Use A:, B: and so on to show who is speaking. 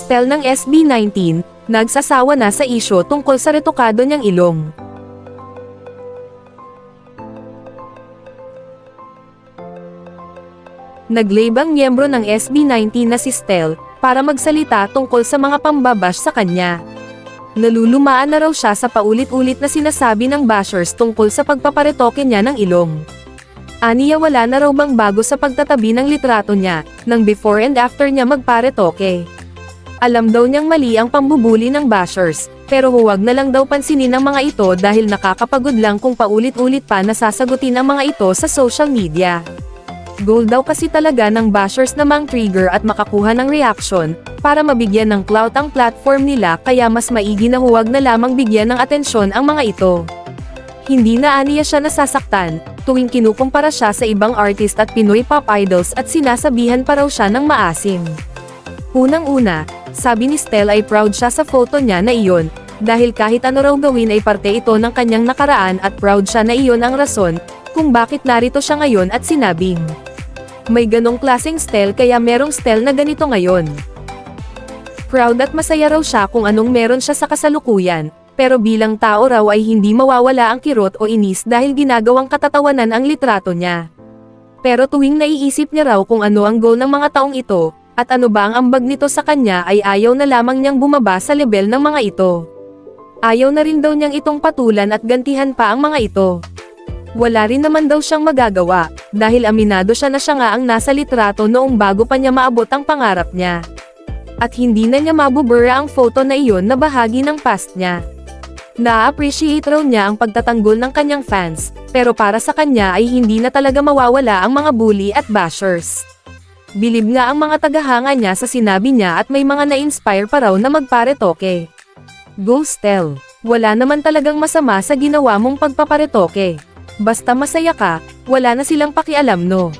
A: Stel ng SB19, nagsasawa na sa isyo tungkol sa retokado niyang ilong. Naglabang miyembro ng SB19 na si Stel, para magsalita tungkol sa mga pambabash sa kanya. Nalulumaan na raw siya sa paulit-ulit na sinasabi ng bashers tungkol sa pagpaparetoke niya ng ilong. Aniya wala na raw bang bago sa pagtatabi ng litrato niya, ng before and after niya magparetoke. Alam daw niyang mali ang pambubuli ng bashers, pero huwag na lang daw pansinin ang mga ito dahil nakakapagod lang kung paulit-ulit pa nasasagutin ang mga ito sa social media. Goal daw kasi talaga ng bashers na mang trigger at makakuha ng reaction, para mabigyan ng clout ang platform nila kaya mas maigi na huwag na lamang bigyan ng atensyon ang mga ito. Hindi na aniya siya nasasaktan, tuwing kinukumpara siya sa ibang artist at Pinoy pop idols at sinasabihan pa raw siya ng maasim. Unang-una, sabi ni Stel ay proud siya sa photo niya na iyon, dahil kahit ano raw gawin ay parte ito ng kanyang nakaraan at proud siya na iyon ang rason, kung bakit narito siya ngayon at sinabing. May ganong klaseng Stel kaya merong Stel na ganito ngayon. Proud at masaya raw siya kung anong meron siya sa kasalukuyan, pero bilang tao raw ay hindi mawawala ang kirot o inis dahil ginagawang katatawanan ang litrato niya. Pero tuwing naiisip niya raw kung ano ang goal ng mga taong ito, at ano ba ang ambag nito sa kanya ay ayaw na lamang niyang bumaba sa level ng mga ito. Ayaw na rin daw niyang itong patulan at gantihan pa ang mga ito. Wala rin naman daw siyang magagawa, dahil aminado siya na siya nga ang nasa litrato noong bago pa niya maabot ang pangarap niya. At hindi na niya mabubura ang photo na iyon na bahagi ng past niya. Na-appreciate raw niya ang pagtatanggol ng kanyang fans, pero para sa kanya ay hindi na talaga mawawala ang mga bully at bashers. Bilib nga ang mga tagahanga niya sa sinabi niya at may mga na-inspire pa raw na magparetoke. Go Stel, wala naman talagang masama sa ginawa mong pagpaparetoke. Basta masaya ka, wala na silang pakialam no.